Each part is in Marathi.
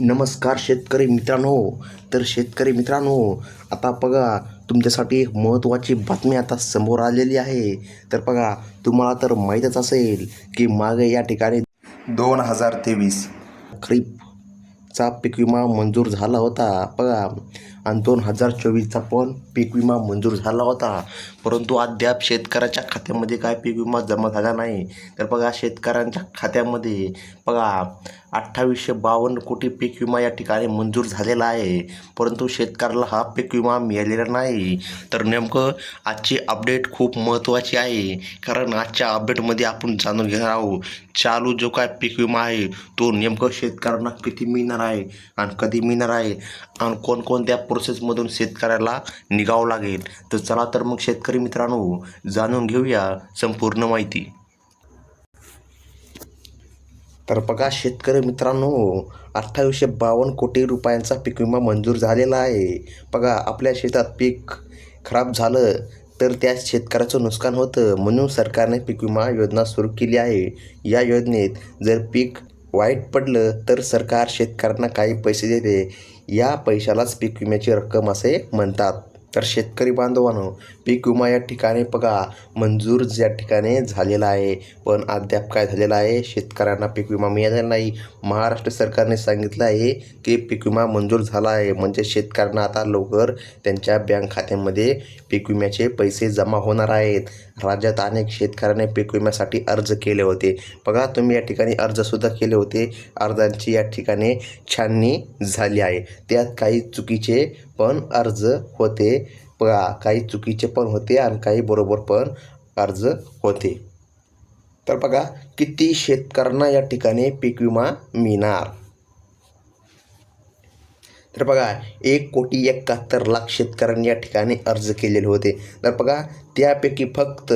नमस्कार शेतकरी मित्रांनो. तर शेतकरी मित्रांनो आता बघा तुमच्यासाठी एक महत्त्वाची बातमी आता समोर आलेली आहे. तर बघा तुम्हाला तर माहीतच असेल की मागे या ठिकाणी दोन हजार तेवीस खरीप चा पीक विमा मंजूर झाला होता. बघा आणि दोन हजार चोवीसचा पण पीक विमा मंजूर झाला होता. परंतु अद्याप शेतकऱ्याच्या खात्यामध्ये काय पीक विमा जमा झाला नाही. तर बघा शेतकऱ्यांच्या खात्यामध्ये बघा अठ्ठावीसशे बावन्न कोटी पीक विमा या ठिकाणी मंजूर झालेला आहे. परंतु शेतकऱ्याला हा पीक विमा मिळालेला नाही. तर नेमकं आजची अपडेट खूप महत्त्वाची आहे. कारण आजच्या अपडेटमध्ये आपण जाणून घेणार आहोत चालू जो काय पीक विमा आहे तो नेमकं शेतकऱ्यांना किती मिळणार आहे. आणि कधी मिळणार आहे? आणि कोणकोणत्या प्रोसेसमधून शेतकऱ्याला निघावं लागेल? तर चला तर मग शेतकरी मित्रांनो जाणून घेऊया संपूर्ण माहिती. तर बघा शेतकरी मित्रांनो अठ्ठावीसशे बावन्न कोटी रुपयांचा पीक विमा मंजूर झालेला आहे. बघा आपल्या शेतात पीक खराब झालं तर त्या शेतकऱ्याचं नुकसान होतं. म्हणून सरकारने पीक विमा योजना सुरू केली आहे. या योजनेत जर पीक वाईट पडलं तर सरकार शेतकऱ्यांना काही पैसे देते. या पैशालाच पीक विम्याची रक्कम असे म्हणतात. तर शेतकरी बांधवांनो पीक विमा या ठिकाणी बघा. मंजूर ज्या ठिकाणी झालेला आहे. पण अद्याप काय झालेलं आहे? शेतकऱ्यांना पीक विमा मिळालेला नाही. महाराष्ट्र सरकारने सांगितलं आहे की पीक विमा मंजूर झाला आहे. म्हणजे शेतकऱ्यांना आता लवकर त्यांच्या बँक खात्यामध्ये पीक विम्याचे पैसे जमा होणार आहेत. राज्यात अनेक शेतकऱ्यांनी पीक विम्यासाठी अर्ज केले होते. बघा तुम्ही या ठिकाणी अर्जसुद्धा केले होते. अर्जांची या ठिकाणी छाननी झाली आहे. त्यात काही चुकीचे पण अर्ज होते. बघा काही चुकीचे पण होते आणि काही बरोबर पण अर्ज होते. तर बघा किती शेतकऱ्यांना या ठिकाणी पीक विमा मिळणार? तर बघा एक कोटी एकाहत्तर लाख शेतकऱ्यांनी या ठिकाणी अर्ज केलेले होते. तर बघा त्यापैकी फक्त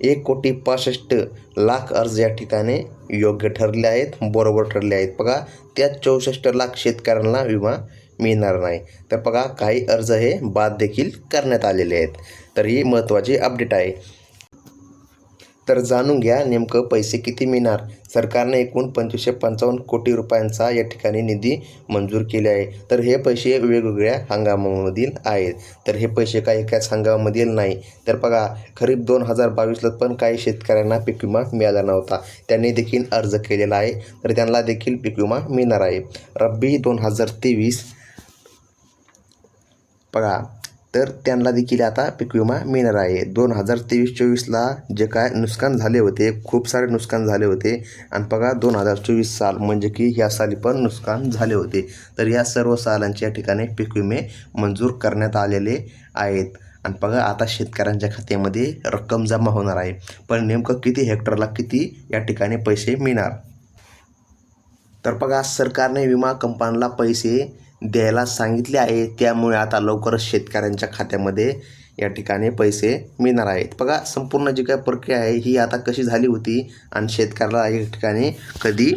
एक कोटी पासष्ट लाख अर्ज या ठिकाणी योग्य ठरले आहेत बरोबर ठरले आहेत. बघा त्या चौसष्ट लाख शेतकऱ्यांना विमा मिळणार नाही. तर बघा काही अर्ज हे बाद देखील करण्यात आलेले आहेत. तर ही महत्त्वाची अपडेट आहे. तर जाणून घ्या नेमकं पैसे किती मिळणार. सरकारने एकूण पंचवीसशे पंचावन्न कोटी रुपयांचा या ठिकाणी निधी मंजूर केले आहे. तर हे पैसे वेगवेगळ्या हंगामामधील आहेत. तर हे पैसे काही एकाच हंगामामधील नाही. तर बघा खरीप दोन हजार बावीसला पण काही शेतकऱ्यांना पीक विमा मिळाला नव्हता. त्यांनी देखील अर्ज केलेला आहे. तर त्यांना देखील पीक विमा मिळणार आहे. रब्बी दोन हजार तेवीस बघा तर त्यांना देखील आता पीक विमा मिळणार आहे. दोन हजार तेवीस चोवीसला जे काय नुकसान झाले होते खूप सारे नुकसान झाले होते. आणि बघा दोन हजार चोवीस साल म्हणजे की ह्या साली पण नुकसान झाले होते. तर या सर्व सालांच्या ठिकाणी पीक विमे मंजूर करण्यात आलेले आहेत. आणि बघा आता शेतकऱ्यांच्या खात्यामध्ये रक्कम जमा होणार आहे. पण नेमकं किती हेक्टरला किती या ठिकाणी पैसे मिळणार? तर बघा सरकारने विमा कंपन्यांना पैसे द्यायला सांगितले आहे. त्यामुळे आता लवकरच शेतकऱ्यांच्या खात्यामध्ये या ठिकाणी पैसे मिळणार आहेत. बघा संपूर्ण जी काय प्रक्रिया आहे ही आता कशी झाली होती आणि शेतकऱ्याला या ठिकाणी कधी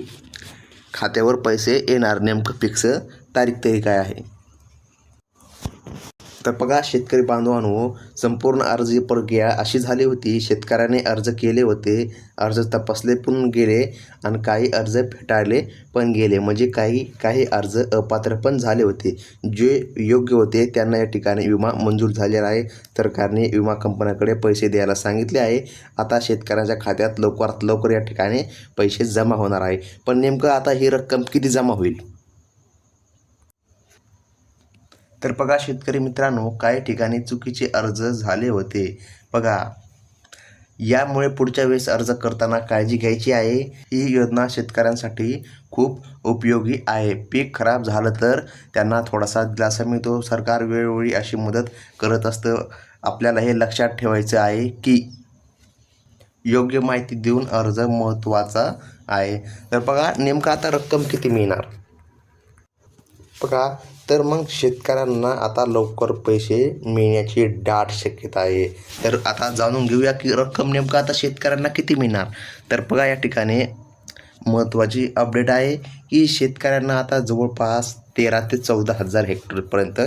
खात्यावर पैसे येणार? नेमकं फिक्स तारीख तरी काय आहे? तर बघा शेतकरी बांधवांनो संपूर्ण अर्ज प्रक्रिया अशी झाली होती. शेतकऱ्याने अर्ज केले होते. अर्ज तपासले पण गेले आणि काही अर्ज फेटाळले पण गेले. म्हणजे काही काही अर्ज अपात्र पण झाले होते. जे योग्य होते त्यांना या ठिकाणी विमा मंजूर झालेला आहे. सरकारने विमा कंपन्याकडे पैसे द्यायला सांगितले आहे. आता शेतकऱ्यांच्या खात्यात लवकरात लवकर या ठिकाणी पैसे जमा होणार आहे. पण नेमकं आता ही रक्कम किती जमा होईल? तर बघा शेतकरी मित्रांनो काही ठिकाणी चुकीचे अर्ज झाले होते. बघा यामुळे पुढच्या वेळेस अर्ज करताना काळजी घ्यायची आहे. ही योजना शेतकऱ्यांसाठी खूप उपयोगी आहे. पीक खराब झालं तर त्यांना थोडासा दिलासा मिळतो. सरकार वेळोवेळी अशी मदत करत असतं. आपल्याला हे लक्षात ठेवायचं आहे की योग्य माहिती देऊन अर्ज महत्त्वाचा आहे. तर बघा नेमकं आता रक्कम किती मिळणार? बघा तर मग शेतकऱ्यांना आता लवकर पैसे मिळण्याची दाट शक्यता आहे. तर आता जाणून घेऊया की रक्कम नेमकं आता शेतकऱ्यांना किती मिळणार? तर बघा या ठिकाणी महत्त्वाची अपडेट आहे की शेतकऱ्यांना आता जवळपास तेरा ते चौदा हजार हेक्टरपर्यंत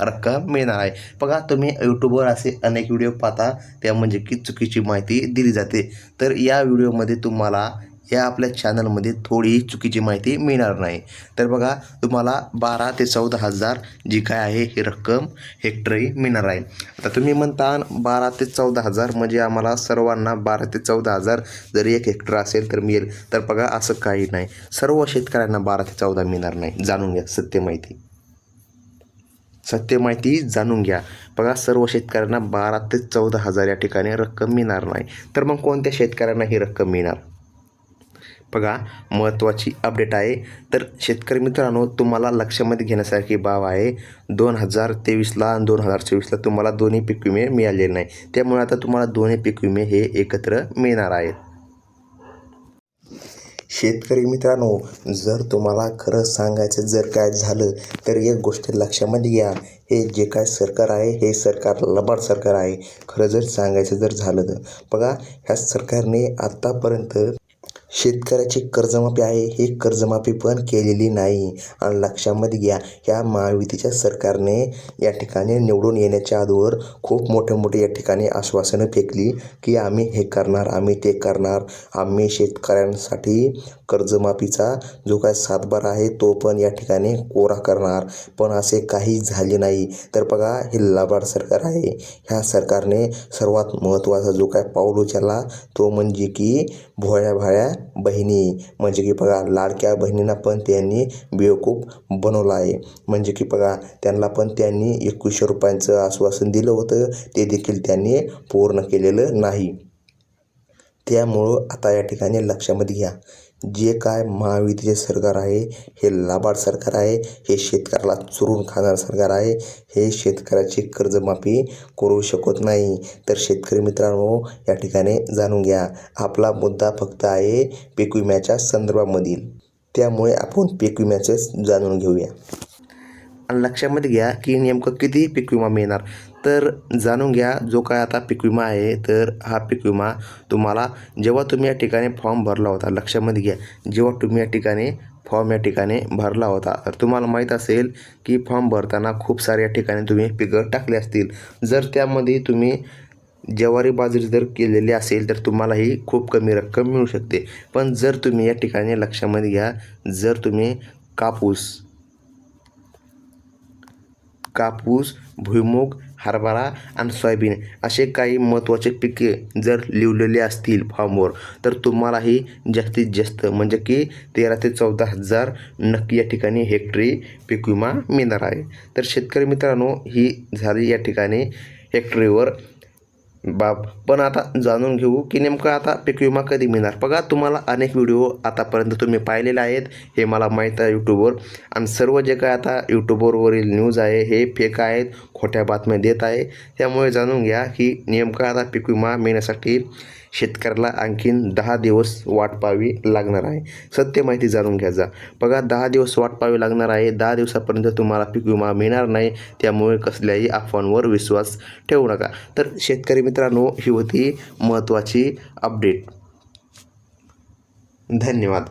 रक्कम मिळणार आहे. बघा तुम्ही यूट्यूबवर असे अनेक व्हिडिओ पाहता त्या म्हणजे की चुकीची माहिती दिली जाते. तर या व्हिडिओमध्ये तुम्हाला या आपल्या चॅनलमध्ये थोडीही चुकीची माहिती मिळणार नाही. तर बघा तुम्हाला बारा ते चौदा हजार जी काय आहे ही रक्कम हेक्टरी मिळणार आहे. आता तुम्ही म्हणता बारा ते चौदा हजार म्हणजे आम्हाला सर्वांना बारा ते चौदा हजार जरी एक हेक्टर असेल तर मिळेल. तर बघा असं काही नाही. सर्व शेतकऱ्यांना बारा ते चौदा मिळणार नाही. जाणून घ्या सत्य माहिती. सत्य माहिती जाणून घ्या. बघा सर्व शेतकऱ्यांना बारा ते चौदा हजार या ठिकाणी रक्कम मिळणार नाही. तर मग कोणत्या शेतकऱ्यांना ही रक्कम मिळणार? बघा महत्त्वाची अपडेट आहे. तर शेतकरी मित्रांनो तुम्हाला लक्षामध्ये घेण्यासारखी बाब आहे. दोन हजार तेवीसला आणि दोन हजार चोवीसला तुम्हाला दोन्ही पीक विमे मिळालेले नाही. त्यामुळे आता तुम्हाला दोन्ही पीक विमे हे एकत्र मिळणार आहेत. शेतकरी मित्रांनो जर तुम्हाला खरं सांगायचं जर काय झालं तर एक गोष्ट लक्षामध्ये घ्या. हे जे काय सरकार आहे हे सरकार लबाड सरकार आहे. खरं जर सांगायचं जर झालं तर. बघा ह्या सरकारने आत्तापर्यंत शेतकऱ्याची कर्जमाफी आहे ही कर्जमाफी पण केलेली नाही. आणि लक्षामध्ये घ्या ह्या महायुतीच्या सरकारने या ठिकाणी निवडून येण्याच्या आधीवर खूप मोठे मोठे या ठिकाणी आश्वासनं फेकली की आम्ही हे करणार आम्ही ते करणार. आम्ही शेतकऱ्यांसाठी कर्जमाफीचा जो काय सातबार आहे तो पण या ठिकाणी कोरा करणार. पण असे काही झाले नाही. तर बघा हे लबाड सरकार आहे. ह्या सरकारने सर्वात महत्त्वाचा जो काय पाऊल उचलला तो म्हणजे की भोळ्या भाळ्या बहिणी. म्हणजे की बघा लाडक्या बहिणींना पण त्यांनी बेवकूफ बनवलं आहे. म्हणजे की बघा त्यांना पण त्यांनी एकवीसशे रुपयांचं आश्वासन दिलं होतं. ते देखील त्यांनी पूर्ण केलेलं नाही. त्यामुळं आता या ठिकाणी लक्षामध्ये घ्या. जे काय महायुतीचे सरकार आहे हे लाबाड सरकार आहे हे शेतकऱ्याला चुरून खाणारं सरकार आहे हे शेतकऱ्याची कर्जमाफी करू शकत नाही. तर शेतकरी मित्रांनो या ठिकाणी जाणून घ्या. आपला मुद्दा फक्त आहे पीक विम्याच्या संदर्भामधील. त्यामुळे आपण पीक विम्याचेच जाणून घेऊया. आणि लक्षामध्ये घ्या की नेमकं किती पीक विमा मिळणार? तर जाणून घ्या जो काय आता पीक विमा आहे तर हा पीक विमा तुम्हाला जेव्हा तुम्ही या ठिकाणी फॉर्म भरला होता लक्षामध्ये घ्या जेव्हा तुम्ही या ठिकाणी फॉर्म या ठिकाणी भरला होता तर तुम्हाला माहीत असेल की फॉर्म भरताना खूप सारे या ठिकाणी तुम्ही पिकं टाकले असतील. जर त्यामध्ये तुम्ही ज्वारी बाजरी जर केलेली असेल तर तुम्हालाही खूप कमी रक्कम मिळू शकते. पण जर तुम्ही या ठिकाणी लक्षामध्ये घ्या जर तुम्ही कापूस कापूस भुईमूग हरभरा आणि सोयाबीन असे काही महत्त्वाचे पिके जर लिवलेले असतील फॉर्मवर तर तुम्हालाही जास्तीत जास्त म्हणजे की तेरा ते चौदा हजार नक्की या ठिकाणी हेक्टरी पीक विमा मिळणार आहे. तर शेतकरी मित्रांनो ही झाली या ठिकाणी हेक्टरीवर बाब पण आता जाणून घेऊ की नेमकं आता पीक विमा कधी मिळणार? बघा तुम्हाला अनेक व्हिडिओ आतापर्यंत तुम्ही पाहिलेले आहेत. हे मला माहीत आहे यूट्यूबवर आणि सर्व जे काय आता यूट्यूबवरील न्यूज आहे हे फेक आहेत खोट्या बातम्या देत आहे. त्यामुळे जाणून घ्या की नेमकं आता पीक विमा मिळण्यासाठी शेतकऱ्याला आणखीन दहा दिवस वाट पाहावी लागणार आहे. सत्य माहिती जाणून घ्यायचा बघा दहा दिवस वाट पाहावी लागणार आहे. दहा दिवसापर्यंत तुम्हाला पीक विमा मिळणार नाही. त्यामुळे कसल्याही अफवांवर विश्वास ठेवू नका. तर शेतकरी मित्रांनो ही होती महत्त्वाची अपडेट धन्यवाद.